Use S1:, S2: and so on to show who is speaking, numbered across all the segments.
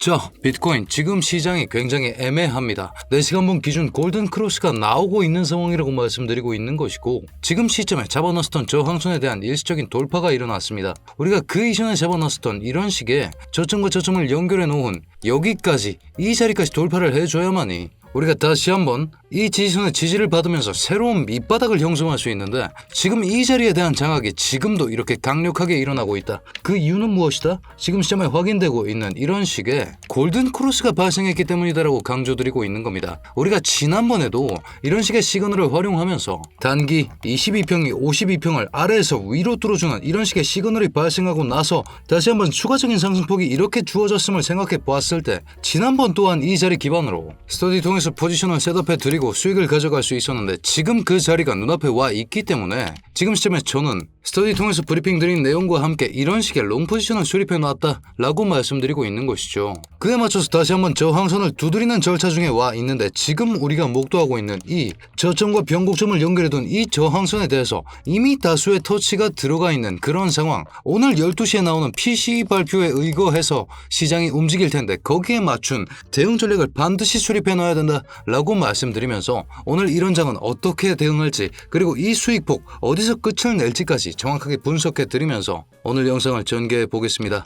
S1: 자, 비트코인 지금 시장이 굉장히 애매합니다. 4시간분 기준 골든 크로스가 나오고 있는 상황이라고 말씀드리고 있는 것이고 지금 시점에 잡아놨었던 저항선에 대한 일시적인 돌파가 일어났습니다. 우리가 그 이전에 잡아놨었던 이런 식의 저점과 저점을 연결해 놓은 여기까지 이 자리까지 돌파를 해줘야만이 우리가 다시 한번 이 지지선의 지지를 받으면서 새로운 밑바닥을 형성할 수 있는데 지금 이 자리에 대한 장악이 지금도 이렇게 강력하게 일어나고 있다. 그 이유는 무엇이다? 지금 시점에 확인되고 있는 이런 식의 골든 크로스가 발생했기 때문이다라고 강조드리고 있는 겁니다. 우리가 지난번에도 이런 식의 시그널을 활용하면서 단기 22평이 52평을 아래에서 위로 뚫어주는 이런 식의 시그널이 발생하고 나서 다시 한번 추가적인 상승폭이 이렇게 주어졌음을 생각해 보았을 때 지난번 또한 이 자리 기반으로 스터디 통해 서 포지션을 셋업해 드리고 수익을 가져갈 수 있었는데 지금 그 자리가 눈앞에 와 있기 때문에 지금 시점에 저는 스터디 통해서 브리핑 드린 내용과 함께 이런 식의 롱 포지션을 수립해 놨다 라고 말씀드리고 있는 것이죠. 그에 맞춰서 다시 한번 저항선을 두드리는 절차 중에 와 있는데 지금 우리가 목도하고 있는 이 저점과 변곡점을 연결해 둔 이 저항선에 대해서 이미 다수의 터치가 들어가 있는 그런 상황 오늘 12시에 나오는 PCE 발표에 의거해서 시장이 움직일 텐데 거기에 맞춘 대응 전략을 반드시 수립해 놔야 된다 라고 말씀드리면서 오늘 이런 장은 어떻게 대응할지 그리고 이 수익폭 어디서 끝을 낼지까지 정확하게 분석해 드리면서 오늘 영상을 전개해 보겠습니다.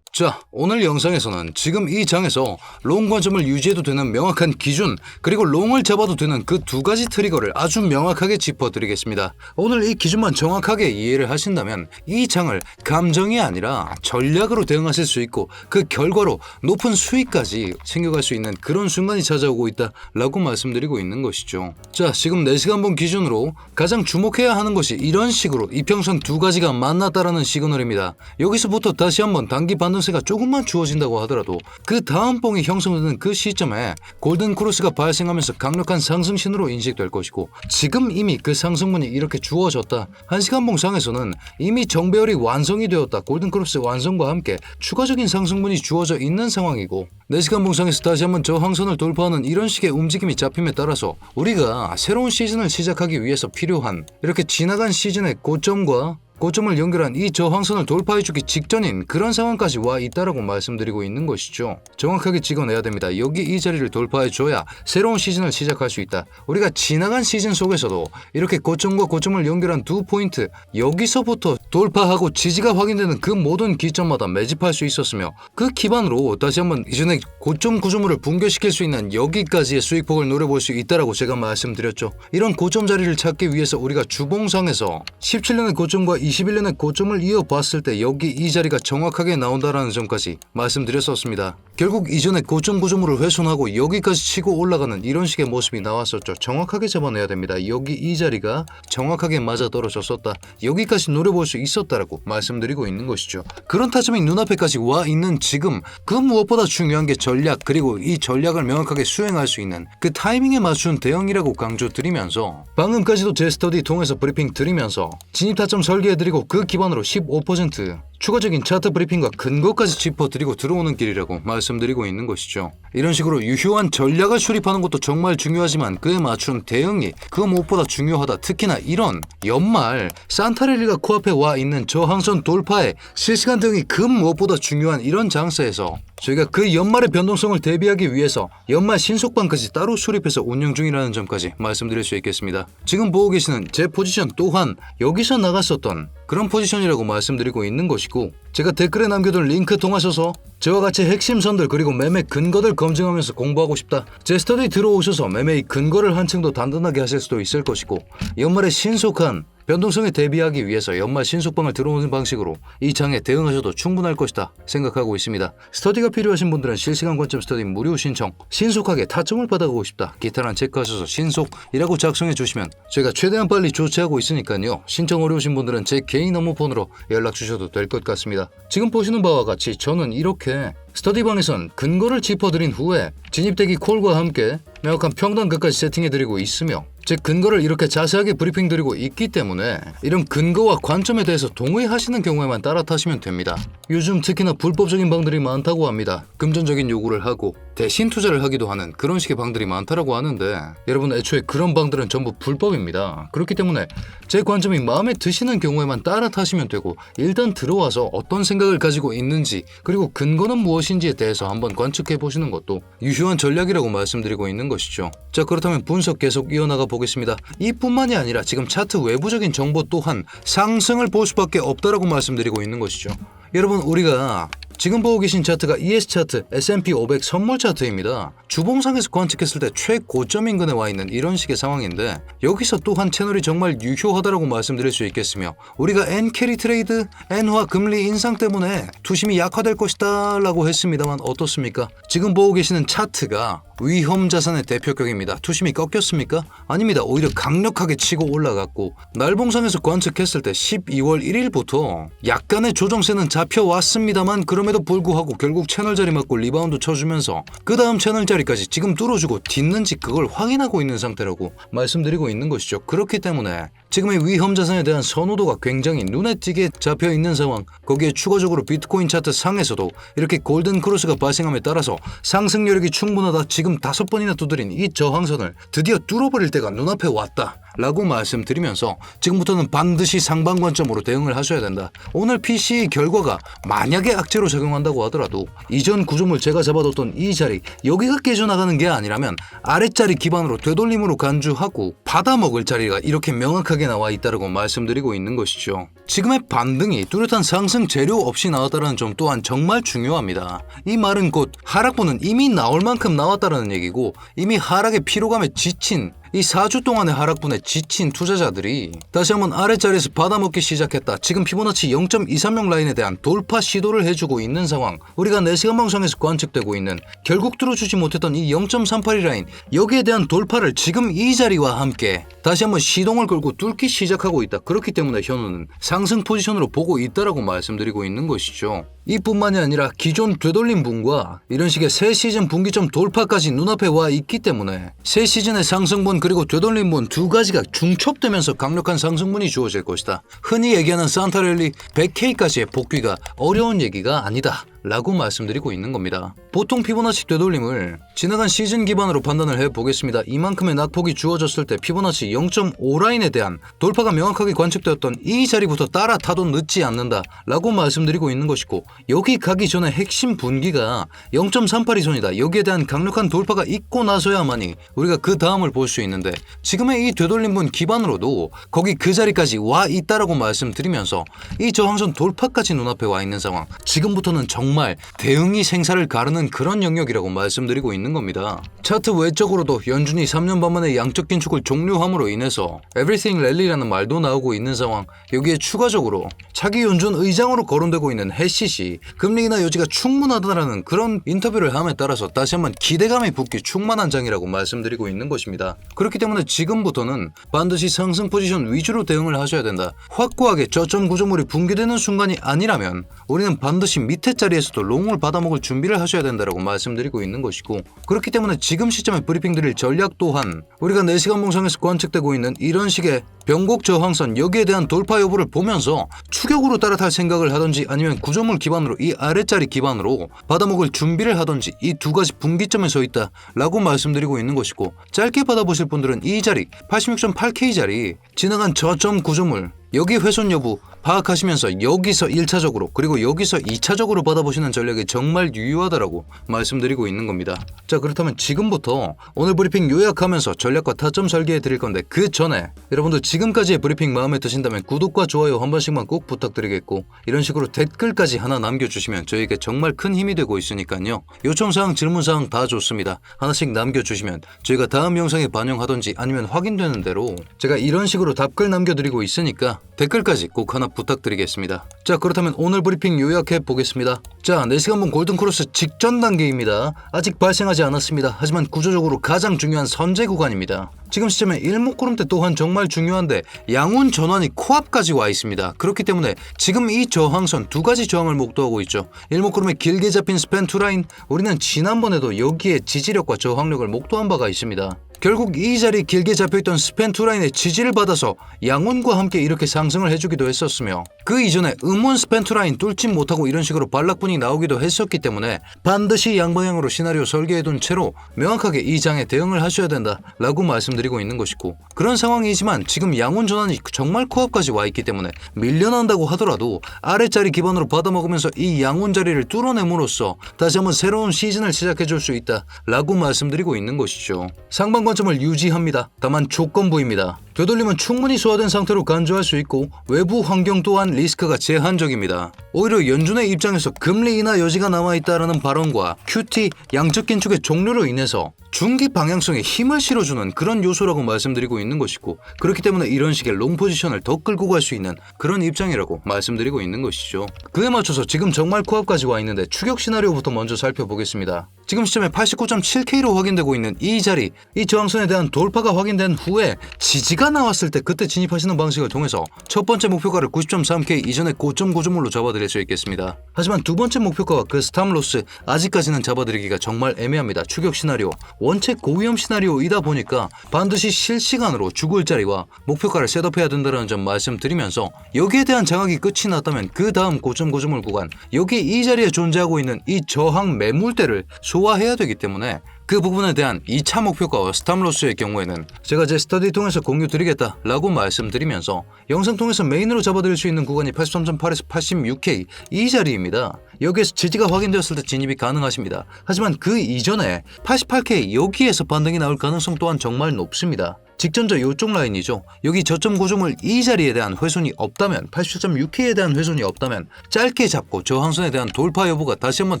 S1: 자, 오늘 영상에서는 지금 이 장에서 롱 관점을 유지해도 되는 명확한 기준, 그리고 롱을 잡아도 되는 그 두 가지 트리거를 아주 명확하게 짚어드리겠습니다. 오늘 이 기준만 정확하게 이해를 하신다면 이 장을 감정이 아니라 전략으로 대응하실 수 있고 그 결과로 높은 수익까지 챙겨갈 수 있는 그런 순간이 찾아오고 있다라고 말씀드리고 있는 것이죠. 자, 지금 4시간분 기준으로 가장 주목해야 하는 것이 이런 식으로 이평선 두 가지가 만났다라는 시그널입니다. 여기서부터 다시 한번 단기 반등 세가 조금만 주어진다고 하더라도 그 다음 봉이 형성되는 그 시점에 골든 크로스가 발생하면서 강력한 상승 신호로 인식될 것이고 지금 이미 그 상승문이 이렇게 주어졌다. 한 시간 봉상에서는 이미 정배열이 완성이 되었다. 골든 크로스 완성과 함께 추가적인 상승문이 주어져 있는 상황이고 4시간 봉상에서 다시 한번 저항선을 돌파하는 이런 식의 움직임이 잡힘에 따라서 우리가 새로운 시즌을 시작하기 위해서 필요한 이렇게 지나간 시즌의 고점과 고점을 연결한 이 저항선을 돌파해주기 직전인 그런 상황까지 와 있다라고 말씀드리고 있는 것이죠. 정확하게 찍어내야 됩니다. 여기 이 자리를 돌파해줘야 새로운 시즌을 시작할 수 있다. 우리가 지나간 시즌 속에서도 이렇게 고점과 고점을 연결한 두 포인트 여기서부터 돌파하고 지지가 확인되는 그 모든 기점마다 매집할 수 있었으며 그 기반으로 다시 한번 이전에 고점 구조물을 붕괴시킬 수 있는 여기까지의 수익폭을 노려볼 수 있다라고 제가 말씀드렸죠. 이런 고점 자리를 찾기 위해서 우리가 주봉상에서 17년의 고점과 21년의 고점을 이어봤을 때 여기 이 자리가 정확하게 나온다라는 점까지 말씀드렸었습니다. 결국 이전에 고점 구조물을 훼손하고 여기까지 치고 올라가는 이런 식의 모습이 나왔었죠. 정확하게 잡아내야 됩니다. 여기 이 자리가 정확하게 맞아 떨어졌었다. 여기까지 노려볼 수 있었다라고 말씀드리고 있는 것이죠. 그런 타점이 눈앞에까지 와 있는 지금 그 무엇보다 중요한 게 전략 그리고 이 전략을 명확하게 수행할 수 있는 그 타이밍에 맞춘 대응이라고 강조드리면서 방금까지도 제 스터디 통해서 브리핑 드리면서 진입 타점 설계 해드리고 그 기반으로 15% 추가적인 차트 브리핑과 근거까지 짚어드리고 들어오는 길이라고 말씀드리고 있는 것이죠. 이런 식으로 유효한 전략을 수립하는 것도 정말 중요하지만 그에 맞춘 대응이 그 무엇보다 중요하다. 특히나 이런 연말 산타렐리가 코앞에 와 있는 저항선 돌파에 실시간 대응이 그 무엇보다 중요한 이런 장세에서 저희가 그 연말의 변동성을 대비하기 위해서 연말 신속반까지 따로 수립해서 운영 중이라는 점까지 말씀드릴 수 있겠습니다. 지금 보고 계시는 제 포지션 또한 여기서 나갔었던 그런 포지션이라고 말씀드리고 있는 것이 고 제가 댓글에 남겨둔 링크 통하셔서 저와 같이 핵심 선들 그리고 매매 근거들 검증하면서 공부하고 싶다. 제 스터디 들어오셔서 매매의 근거를 한층 더 단단하게 하실 수도 있을 것이고 연말에 신속한 변동성에 대비하기 위해서 연말 신속방을 들어오는 방식으로 이 장에 대응하셔도 충분할 것이다 생각하고 있습니다. 스터디가 필요하신 분들은 실시간 관점 스터디 무료 신청, 신속하게 타점을 받아가고 싶다. 기타란 체크하셔서 신속이라고 작성해 주시면 저희가 최대한 빨리 조치하고 있으니까요. 신청 어려우신 분들은 제 개인 업무폰으로 연락 주셔도 될 것 같습니다. 지금 보시는 바와 같이 저는 이렇게 스터디방에선 근거를 짚어드린 후에 진입대기 콜과 함께 명확한 평단까지 세팅해드리고 있으며 제 근거를 이렇게 자세하게 브리핑 드리고 있기 때문에 이런 근거와 관점에 대해서 동의하시는 경우에만 따라 타시면 됩니다. 요즘 특히나 불법적인 방들이 많다고 합니다. 금전적인 요구를 하고 대신 투자를 하기도 하는 그런 식의 방들이 많다라고 하는데 여러분 애초에 그런 방들은 전부 불법입니다. 그렇기 때문에 제 관점이 마음에 드시는 경우에만 따라 타시면 되고 일단 들어와서 어떤 생각을 가지고 있는지 그리고 근거는 무엇인지에 대해서 한번 관측해 보시는 것도 유효한 전략이라고 말씀드리고 있는 것이죠. 자 그렇다면 분석 계속 이어나가 보겠습니다. 이뿐만이 아니라 지금 차트 외부적인 정보 또한 상승을 볼 수밖에 없다라고 말씀드리고 있는 것이죠. 여러분 우리가 지금 보고 계신 차트가 ES 차트, S&P 500 선물 차트입니다. 주봉상에서 관측했을 때 최고점 인근에 와 있는 이런 식의 상황인데 여기서 또한 채널이 정말 유효하다라고 말씀드릴 수 있겠으며 우리가 N캐리 트레이드, N화 금리 인상 때문에 투심이 약화될 것이다 라고 했습니다만 어떻습니까? 지금 보고 계시는 차트가 위험 자산의 대표격입니다. 투심이 꺾였습니까? 아닙니다. 오히려 강력하게 치고 올라갔고 날봉상에서 관측했을 때 12월 1일부터 약간의 조정세는 잡혀왔습니다만 그럼에도 불구하고 결국 채널 자리 맞고 리바운드 쳐주면서 그 다음 채널 자리까지 지금 뚫어주고 딛는지 그걸 확인하고 있는 상태라고 말씀드리고 있는 것이죠. 그렇기 때문에 지금의 위험 자산에 대한 선호도가 굉장히 눈에 띄게 잡혀 있는 상황. 거기에 추가적으로 비트코인 차트 상에서도 이렇게 골든 크로스가 발생함에 따라서 상승 여력이 충분하다. 지금 다섯 번이나 두드린 이 저항선을 드디어 뚫어버릴 때가 눈앞에 왔다. 라고 말씀드리면서 지금부터는 반드시 상방 관점으로 대응을 하셔야 된다. 오늘 PC 결과가 만약에 악재로 작용한다고 하더라도 이전 구조물 제가 잡아뒀던 이 자리 여기가 깨져나가는 게 아니라면 아랫자리 기반으로 되돌림으로 간주하고 받아먹을 자리가 이렇게 명확하게 나와 있다고 말씀드리고 있는 것이죠. 지금의 반등이 뚜렷한 상승 재료 없이 나왔다는 점 또한 정말 중요합니다. 이 말은 곧 하락분은 이미 나올 만큼 나왔다는 얘기고 이미 하락의 피로감에 지친 이 4주 동안의 하락분에 지친 투자자들이 다시 한번 아래자리에서 받아먹기 시작했다. 지금 피보나치 0.236 라인에 대한 돌파 시도를 해주고 있는 상황. 우리가 4시간 방송에서 관측되고 있는 결국 뚫어주지 못했던 이 0.38이 라인 여기에 대한 돌파를 지금 이 자리와 함께 다시 한번 시동을 걸고 뚫기 시작하고 있다. 그렇기 때문에 현우는 상승 포지션으로 보고 있다라고 말씀드리고 있는 것이죠. 이뿐만이 아니라 기존 되돌림 분과 이런 식의 새 시즌 분기점 돌파까지 눈앞에 와 있기 때문에 새 시즌의 상승분 그리고 되돌림 분 두 가지가 중첩되면서 강력한 상승분이 주어질 것이다. 흔히 얘기하는 산타랠리 100K까지의 복귀가 어려운 얘기가 아니다. 라고 말씀드리고 있는 겁니다. 보통 피보나치 되돌림을 지나간 시즌 기반으로 판단을 해보겠습니다. 이만큼의 낙폭이 주어졌을 때 피보나치 0.5 라인에 대한 돌파가 명확하게 관측되었던 이 자리부터 따라 타도 늦지 않는다 라고 말씀드리고 있는 것이고 여기 가기 전에 핵심 분기가 0.38이 선이다. 여기에 대한 강력한 돌파가 있고 나서야만이 우리가 그 다음을 볼 수 있는데 지금의 이 되돌림분 기반으로도 거기 그 자리까지 와 있다라고 말씀드리면서 이 저항선 돌파까지 눈앞에 와 있는 상황 지금부터는 정말 대응이 생사를 가르는 그런 영역이라고 말씀드리고 있는 겁니다. 차트 외적으로도 연준이 3년 반 만에 양적 긴축을 종료함으로 인해서 Everything Rally라는 말도 나오고 있는 상황 여기에 추가적으로 차기 연준 의장으로 거론되고 있는 해시시 금리 인하 여지가 충분하다라는 그런 인터뷰를 함에 따라서 다시 한번 기대감이 붙기 충만한 장이라고 말씀드리고 있는 것입니다. 그렇기 때문에 지금부터는 반드시 상승 포지션 위주로 대응을 하셔야 된다. 확고하게 저점 구조물이 붕괴되는 순간이 아니라면 우리는 반드시 밑에 자리에서 도 롱을 받아먹을 준비를 하셔야 된다라고 말씀드리고 있는 것이고 그렇기 때문에 지금 시점에 브리핑 드릴 전략 또한 우리가 4시간 봉상에서 관측되고 있는 이런 식의 변곡 저항선 여기에 대한 돌파 여부를 보면서 추격으로 따라탈 생각을 하든지 아니면 구조물 기반으로 이 아랫자리 기반으로 받아먹을 준비를 하든지 이 두 가지 분기점에 서 있다 라고 말씀드리고 있는 것이고 짧게 받아보실 분들은 이 자리 86.8K 자리 지나간 저점 구조물 여기 훼손 여부 파악하시면서 여기서 1차적으로 그리고 여기서 2차적으로 받아보시는 전략이 정말 유효하다라고 말씀드리고 있는 겁니다. 자 그렇다면 지금부터 오늘 브리핑 요약하면서 전략과 타점 설계해 드릴 건데 그 전에 여러분들 지금까지의 브리핑 마음에 드신다면 구독과 좋아요 한 번씩만 꼭 부탁드리겠고 이런 식으로 댓글까지 하나 남겨주시면 저에게 정말 큰 힘이 되고 있으니까요. 요청사항 질문사항 다 좋습니다. 하나씩 남겨주시면 저희가 다음 영상에 반영하던지 아니면 확인되는 대로 제가 이런 식으로 답글 남겨드리고 있으니까 댓글까지 꼭 하나 부탁드리겠습니다. 자 그렇다면 오늘 브리핑 요약해 보겠습니다. 자 4시간분 골든크로스 직전 단계입니다. 아직 발생하지 않았습니다. 하지만 구조적으로 가장 중요한 선제 구간입니다. 지금 시점에 일목구름대 또한 정말 중요한데 양운 전환이 코앞까지 와 있습니다. 그렇기 때문에 지금 이 저항선 두 가지 저항을 목도하고 있죠. 일목구름에 길게 잡힌 스팬 투라인 우리는 지난번에도 여기에 지지력과 저항력을 목도한 바가 있습니다. 결국 이 자리 길게 잡혀있던 스펜투라인의 지지를 받아서 양훈과 함께 이렇게 상승을 해주기도 했었으며 그 이전에 음원 스펜투라인 뚫지 못하고 이런 식으로 반락분이 나오기도 했었기 때문에 반드시 양방향으로 시나리오 설계해둔 채로 명확하게 이 장에 대응을 하셔야 된다 라고 말씀드리고 있는 것이고 그런 상황이지만 지금 양훈 전환이 정말 코앞까지 와있기 때문에 밀려난다고 하더라도 아래자리 기반으로 받아먹으면서 이 양훈 자리를 뚫어냄으로써 다시 한번 새로운 시즌을 시작해줄 수 있다 라고 말씀드리고 있는 것이죠. 상반 0점을 유지합니다. 다만 조건부입니다. 되돌림은 충분히 소화된 상태로 간주할 수 있고 외부 환경 또한 리스크가 제한적입니다. 오히려 연준의 입장에서 금리 인하 여지가 남아있다라는 발언과 QT 양적 긴축의 종료로 인해서 중기 방향성에 힘을 실어주는 그런 요소라고 말씀드리고 있는 것이고 그렇기 때문에 이런 식의 롱 포지션을 더 끌고 갈 수 있는 그런 입장이라고 말씀드리고 있는 것이죠. 그에 맞춰서 지금 정말 코앞까지 와 있는데 추격 시나리오부터 먼저 살펴보겠습니다. 지금 시점에 89.7K로 확인되고 있는 이 자리, 이 저항선에 대한 돌파가 확인된 후에 지지가 나왔을 때 그때 진입하시는 방식을 통해서 첫 번째 목표가를 90.3K 이전의 고점 고점물로 잡아드릴 수 있겠습니다. 하지만 두 번째 목표가와 그 스탑로스 아직까지는 잡아드리기가 정말 애매합니다. 추격 시나리오, 원체 고위험 시나리오이다 보니까 반드시 실시간으로 죽을 자리와 목표가를 셋업해야 된다는 점 말씀드리면서 여기에 대한 장악이 끝이 났다면 그 다음 고점 고점물 구간 여기 이 자리에 존재하고 있는 이 저항 매물대를 소화해야 되기 때문에 그 부분에 대한 2차 목표가와 스탑로스의 경우에는 제가 제 스터디 통해서 공유 드리겠다 라고 말씀드리면서 영상 통해서 메인으로 잡아드릴 수 있는 구간이 83.8에서 86K 이 자리입니다. 여기에서 지지가 확인되었을 때 진입이 가능하십니다. 하지만 그 이전에 88K 여기에서 반등이 나올 가능성 또한 정말 높습니다. 직전저 이쪽 라인이죠. 여기 저점 고점을 이 자리에 대한 훼손이 없다면 87.6K에 대한 훼손이 없다면 짧게 잡고 저항선에 대한 돌파 여부가 다시 한번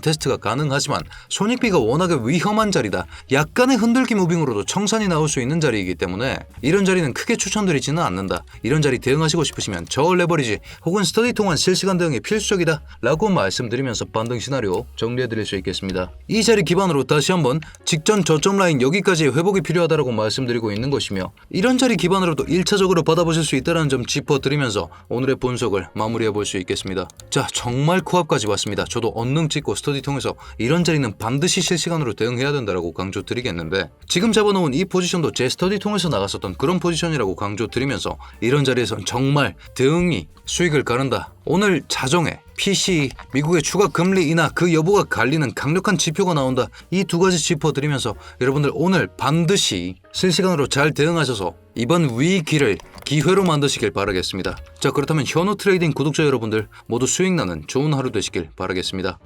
S1: 테스트가 가능하지만 손익비가 워낙에 위험한 자리다. 약간의 흔들기 무빙으로도 청산이 나올 수 있는 자리이기 때문에 이런 자리는 크게 추천드리지는 않는다. 이런 자리 대응하시고 싶으시면 저울 레버리지 혹은 스터디 통한 실시간 대응이 필수적이다 라고 말씀드리면서 반등 시나리오 정리해드릴 수 있겠습니다. 이 자리 기반으로 다시 한번 직전 저점 라인 여기까지 회복이 필요하다고 말씀드리고 있는 것이며 이런 자리 기반으로도 1차적으로 받아보실 수 있다는 점 짚어드리면서 오늘의 본석을 마무리해 볼 수 있겠습니다. 자 정말 코앞까지 왔습니다. 저도 언능 찍고 스터디 통해서 이런 자리는 반드시 실시간으로 대응해야 된다라고 강조드리겠는데 지금 잡아놓은 이 포지션도 제 스터디 통해서 나갔었던 그런 포지션이라고 강조드리면서 이런 자리에선 정말 대응이 수익을 가른다. 오늘 자정에 PC, 미국의 추가 금리 인하 그 여부가 갈리는 강력한 지표가 나온다. 이 두 가지 짚어드리면서 여러분들 오늘 반드시 실시간으로 잘 대응하셔서 이번 위기를 기회로 만드시길 바라겠습니다. 자 그렇다면 현우 트레이딩 구독자 여러분들 모두 수익 나는 좋은 하루 되시길 바라겠습니다.